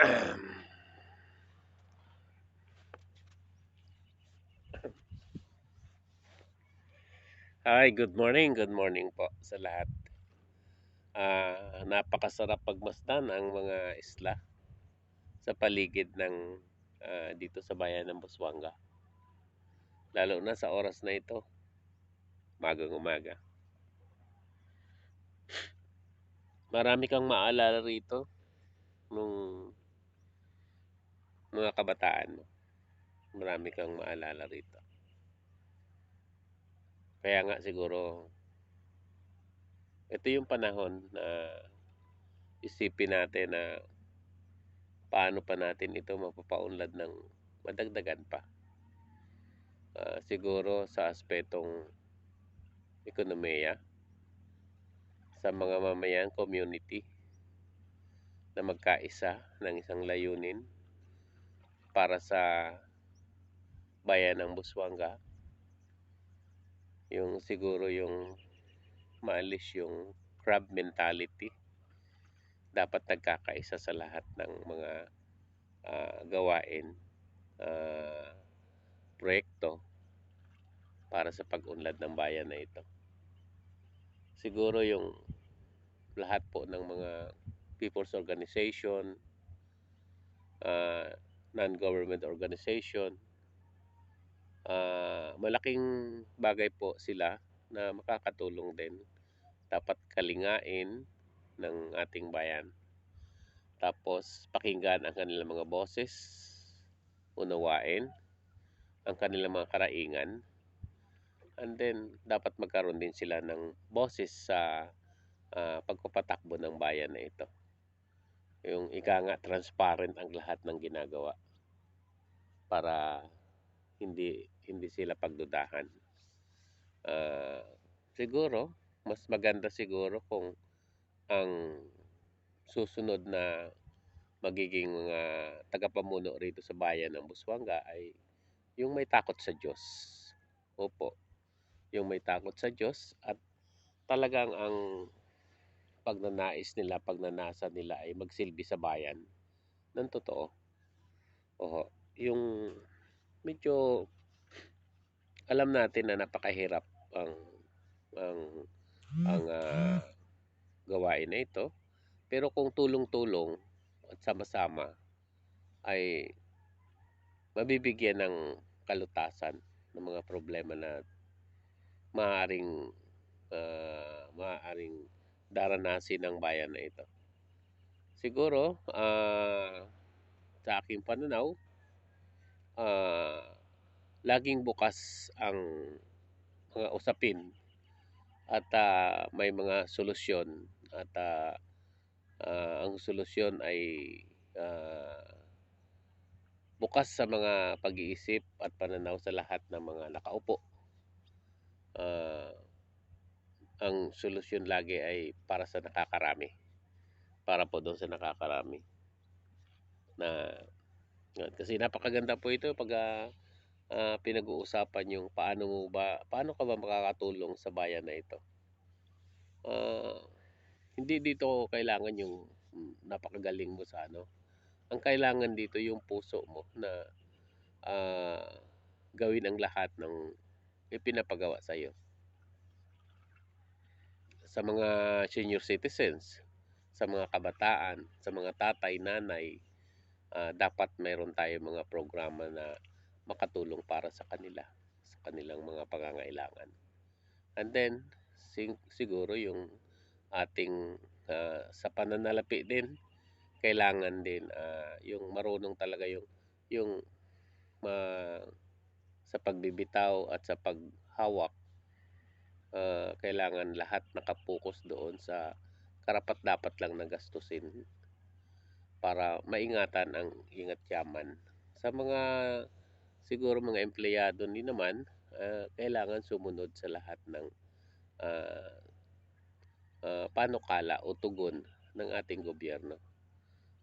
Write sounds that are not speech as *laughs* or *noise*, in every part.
*clears throat* Hi, good morning, good morning po sa lahat. Ah, napakasarap pagmasdan ang mga isla sa paligid ng ah, dito sa bayan ng Busuanga. Lalo na sa oras na ito, magang umaga. Marami kang maalala rito nung mga kabataan mo. Marami kang maalala rito. Kaya nga siguro ito yung panahon na isipin natin na paano pa natin ito mapapaunlad ng madagdagan pa. Ah, siguro sa aspetong ekonomiya sa mga mamayang community na magkaisa ng isang layunin para sa bayan ng Busuanga yung siguro yung maalis yung crab mentality. Dapat nagkakaisa sa lahat ng mga ah, gawain ah, proyekto para sa pag-unlad ng bayan na ito. Siguro yung lahat po ng mga people's organization ah, non-government organization. Ah, malaking bagay po sila na makakatulong din. Dapat kalingain ng ating bayan. Tapos pakinggan ang kanilang mga boses unawain ang kanilang mga karaingan. And then dapat magkaroon din sila ng boses sa ah, pagpapatakbo ng bayan na ito yung ika nga transparent ang lahat ng ginagawa para hindi hindi sila pagdudahan. Ah, siguro mas maganda siguro kung ang susunod na magiging mga tagapamuno rito sa bayan ng Busuanga ay yung may takot sa Diyos. Opo, yung may takot sa Diyos at talagang ang pagnanais nila, pagnanasa nila ay magsilbi sa bayan ng totoo. Oho, yung medyo alam natin na napakahirap ang ang ang ah, gawain na ito. Pero kung tulong-tulong at sama-sama ay mabibigyan ng kalutasan ng mga problema na maaaring ah, maaaring daranasin ng bayan na ito. Siguro ah, sa aking pananaw ah, laging bukas ang mga usapin at ah, may mga solusyon at ah, ah, ang solusyon ay ah, bukas sa mga pag-iisip at pananaw sa lahat ng mga nakaupo. Ang solusyon lagi ay para sa nakakarami. Para po doon sa nakakarami. Na yun, kasi napakaganda po ito pag ah, ah, pinag-uusapan yung paano mo ba paano ka ba makakatulong sa bayan na ito. Ah, hindi dito kailangan yung napakagaling mo sa ano. Ang kailangan dito yung puso mo na ah, gawin ang lahat ng ipinapagawa sa iyo. Sa mga senior citizens, sa mga kabataan, sa mga tatay, nanay, ah, dapat mayroon tayo mga programa na makatulong para sa kanila, sa kanilang mga pangangailangan. And then, siguro yung ating ah, sa pananalapi din, kailangan din ah, yung marunong talaga yung yung ma- sa pagbibitaw at sa paghawak ah, kailangan lahat nakapokus doon sa karapat dapat lang na gastusin para maingatan ang ingat yaman. Sa mga siguro mga empleyado ni naman, ah, kailangan sumunod sa lahat ng ah, ah, panukala o tugon ng ating gobyerno.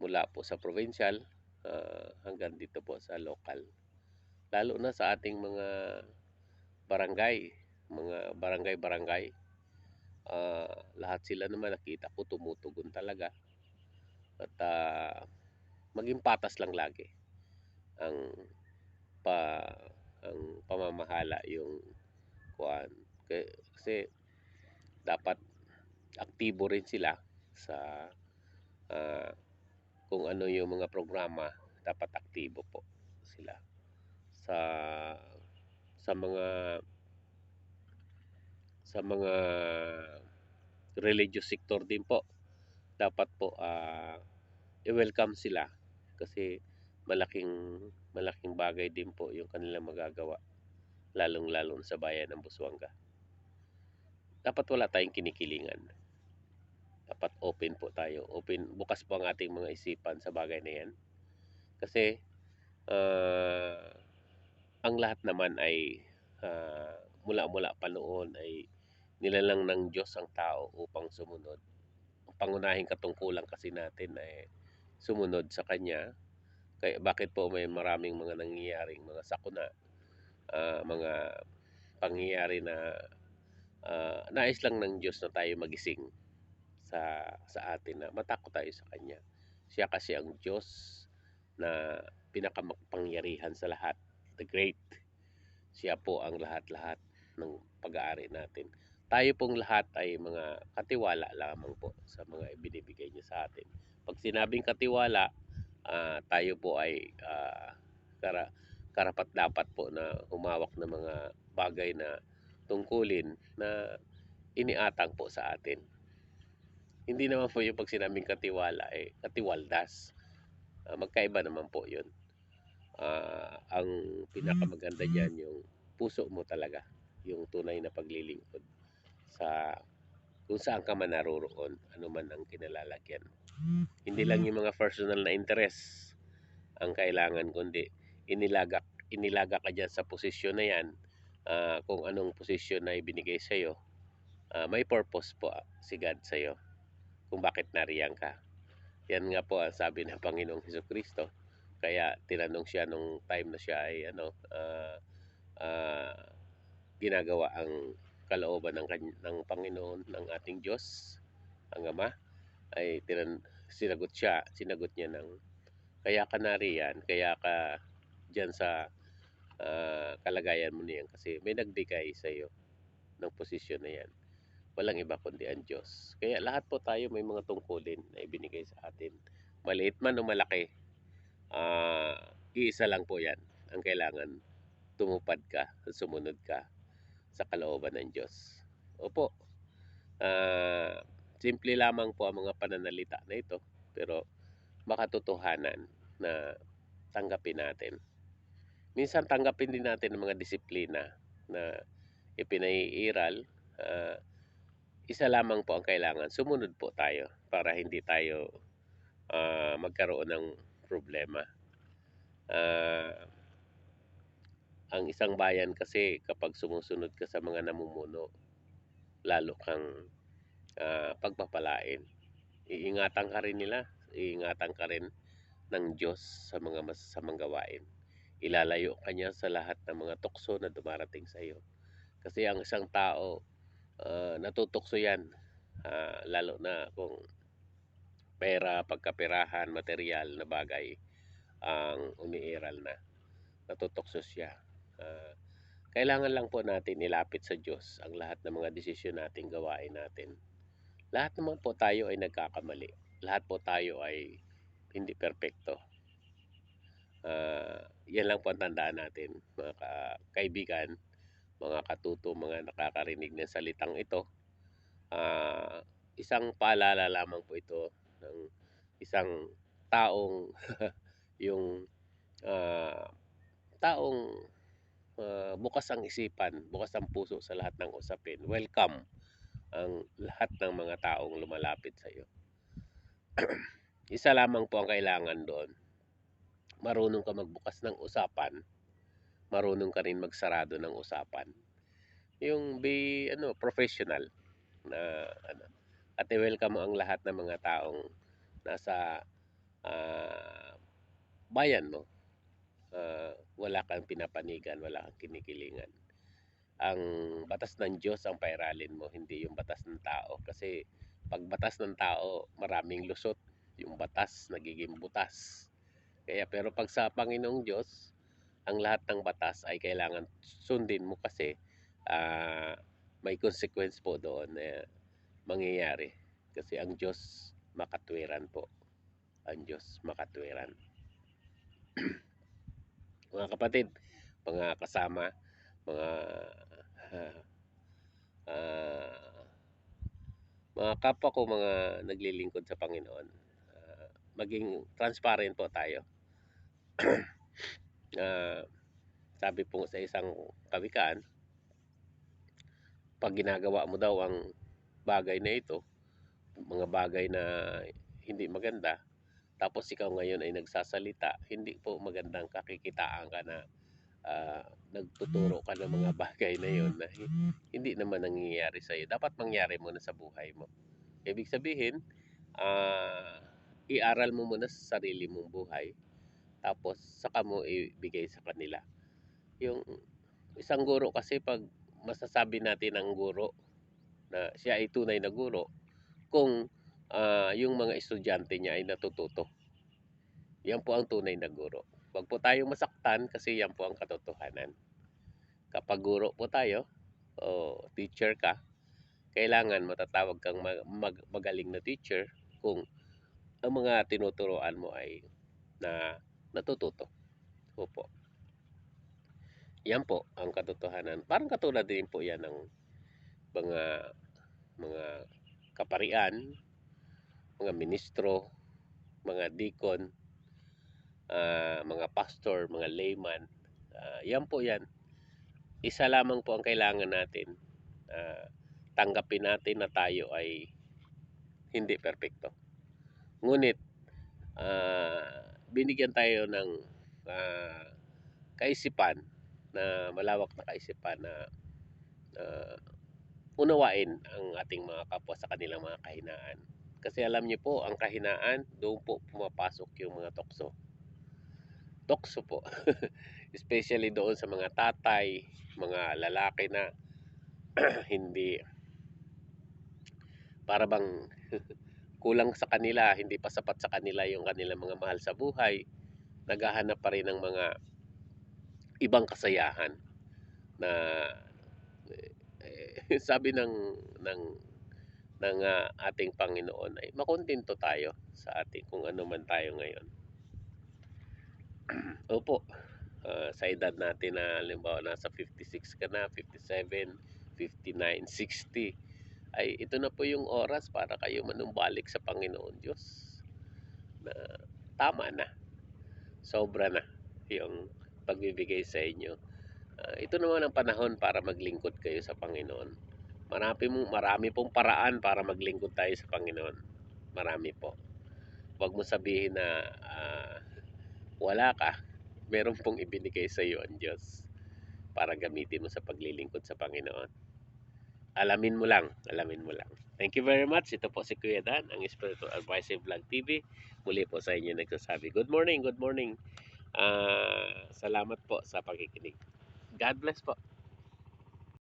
Mula po sa provincial ah, hanggang dito po sa local. Lalo na sa ating mga barangay, mga barangay-barangay. Ah, lahat sila naman nakita ko tumutugon talaga. At ah, maging patas lang lagi ang pa ang pamamahala yung kuan kasi dapat aktibo rin sila sa ah, kung ano yung mga programa dapat aktibo po sila sa sa mga sa mga religious sector din po dapat po ah, i-welcome sila kasi malaking malaking bagay din po yung kanilang magagawa lalong-lalo sa bayan ng Busuanga. Dapat wala tayong kinikilingan. Dapat open po tayo. Open, bukas po ang ating mga isipan sa bagay na yan. Kasi ah, ang lahat naman ay ah, mula-mula pa noon ay nilalang ng Diyos ang tao upang sumunod. Ang pangunahing katungkulan kasi natin ay sumunod sa Kanya. Kaya bakit po may maraming mga nangyayaring mga sakuna, ah, mga pangyayari na ah, nais lang ng Diyos na tayo magising sa sa atin na matakot tayo sa Kanya. Siya kasi ang Diyos na pinakamakapangyarihan sa lahat, the great. Siya po ang lahat-lahat ng pag-aari natin. Tayo pong lahat ay mga katiwala lamang po sa mga ibinibigay niya sa atin. Pag sinabing katiwala, ah, tayo po ay ah, kara, karapat dapat po na humawak ng mga bagay na tungkulin na iniatang po sa atin. Hindi naman po yung pag sinabing katiwala ay katiwaldas. Ah, magkaiba naman po yun. Ah, ang pinakamaganda dyan yung puso mo talaga, yung tunay na paglilingkod sa kung saan ka man naroroon, ano man ang kinalalagyan. Hindi lang yung mga personal na interest ang kailangan, kundi inilagak, inilaga ka dyan sa posisyon na yan, ah, kung anong posisyon na ibinigay sa'yo, ah, may purpose po si God sa'yo kung bakit nariyan ka. Yan nga po ang sabi ng Panginoong Heso Kristo. Kaya tinanong siya nung time na siya ay ano, ah, ah, ginagawa ang kalooban ng, ng Panginoon, ng ating Diyos, ang Ama, ay tinan, sinagot siya, sinagot niya ng, kaya ka nariyan, kaya ka dyan sa ah, kalagayan mo niyan kasi may nagbigay sa iyo ng posisyon na yan. Walang iba kundi ang Diyos. Kaya lahat po tayo may mga tungkulin na ibinigay sa atin. Maliit man o malaki, ah, iisa lang po yan ang kailangan tumupad ka, sumunod ka sa kalooban ng Diyos. Opo, ah, simple lamang po ang mga pananalita na ito, pero makatotohanan na tanggapin natin. Minsan tanggapin din natin ang mga disiplina na ipinaiiral. ah, isa lamang po ang kailangan, sumunod po tayo para hindi tayo ah, magkaroon ng problema. Ah, ang isang bayan kasi kapag sumusunod ka sa mga namumuno, lalo kang ah, pagpapalain. Iingatan ka rin nila, iingatan ka rin ng Diyos sa mga masasamang gawain. Ilalayo ka niya sa lahat ng mga tukso na dumarating sa iyo. Kasi ang isang tao, ah, natutokso yan, Ah, lalo na kung pera, pagkaperahan, material na bagay ang umiiral na. Natutokso siya. Ah, kailangan lang po natin ilapit sa Diyos ang lahat ng mga desisyon natin, gawain natin. Lahat naman po tayo ay nagkakamali. Lahat po tayo ay hindi perpekto. Ah, yan lang po ang tandaan natin, mga ka- kaibigan, mga katuto, mga nakakarinig ng salitang ito. Ah, isang paalala lamang po ito ng isang taong *laughs* yung ah, taong ah, bukas ang isipan, bukas ang puso sa lahat ng usapin. Welcome ang lahat ng mga taong lumalapit sa iyo. *clears throat* Isa lamang po ang kailangan doon. Marunong ka magbukas ng usapan, marunong ka rin magsarado ng usapan. Yung be ano, professional na ano, at i-welcome mo ang lahat ng mga taong nasa ah, bayan mo. Ah, wala kang pinapanigan, wala kang kinikilingan. Ang batas ng Diyos ang pairalin mo, hindi yung batas ng tao. Kasi pag batas ng tao, maraming lusot. Yung batas nagiging butas. Kaya pero pag sa Panginoong Diyos, ang lahat ng batas ay kailangan sundin mo kasi ah, may consequence po doon na mangyayari. Kasi ang Diyos makatwiran po. Ang Diyos makatwiran. *clears throat* mga kapatid, mga kasama, mga *laughs* ah, mga kapwa ko mga naglilingkod sa Panginoon, ah, maging transparent po tayo. *clears throat* Ah, sabi po sa isang kawikaan, pag ginagawa mo daw ang bagay na ito, mga bagay na hindi maganda, tapos ikaw ngayon ay nagsasalita, hindi po magandang kakikitaan ka na ah, nagtuturo ka ng mga bagay na yon na hi- hindi naman nangyayari sa iyo. Dapat mangyari muna sa buhay mo. Ibig sabihin, ah, iaral mo muna sa sarili mong buhay, tapos saka mo ibigay sa kanila. Yung isang guro kasi pag masasabi natin ang guro na siya ay tunay na guro, kung ah, yung mga estudyante niya ay natututo. Yan po ang tunay na guro. Huwag po tayong masaktan kasi yan po ang katotohanan. Kapag guro po tayo o teacher ka, kailangan matatawag kang mag- mag- magaling na teacher kung ang mga tinuturoan mo ay na natututo. Opo. Yan po ang katotohanan. Parang katulad din po yan ng mga mga kaparian, mga ministro, mga deacon, ah, mga pastor, mga layman. Ah, yan po yan. Isa lamang po ang kailangan natin. Ah, tanggapin natin na tayo ay hindi perpekto. Ngunit, ah, binigyan tayo ng ah, kaisipan na malawak na kaisipan na ah, unawain ang ating mga kapwa sa kanilang mga kahinaan. Kasi alam niyo po, ang kahinaan, doon po pumapasok yung mga tokso. Tokso po. *laughs* Especially doon sa mga tatay, mga lalaki na *clears throat* hindi para bang *laughs* kulang sa kanila, hindi pa sapat sa kanila yung kanilang mga mahal sa buhay, naghahanap pa rin ng mga ibang kasayahan na eh, *laughs* sabi ng ng ng ah, ating Panginoon ay makontento tayo sa ating kung ano man tayo ngayon. *clears throat* Opo, ah, sa edad natin na halimbawa nasa 56 ka na, 57, 59, 60, ay ito na po yung oras para kayo manumbalik sa Panginoon Diyos na tama na, sobra na yung pagbibigay sa inyo. Ah, ito naman ang panahon para maglingkod kayo sa Panginoon. Marami, mong, marami pong paraan para maglingkod tayo sa Panginoon. Marami po. Huwag mo sabihin na ah, wala ka. Meron pong ibinigay sa iyo ang Diyos para gamitin mo sa paglilingkod sa Panginoon. Alamin mo lang, alamin mo lang. Thank you very much. Ito po si Kuya Dan, ang Spiritual Advisory Vlog TV. Muli po sa inyo nagsasabi, good morning, good morning. Ah, salamat po sa pakikinig. God bless po.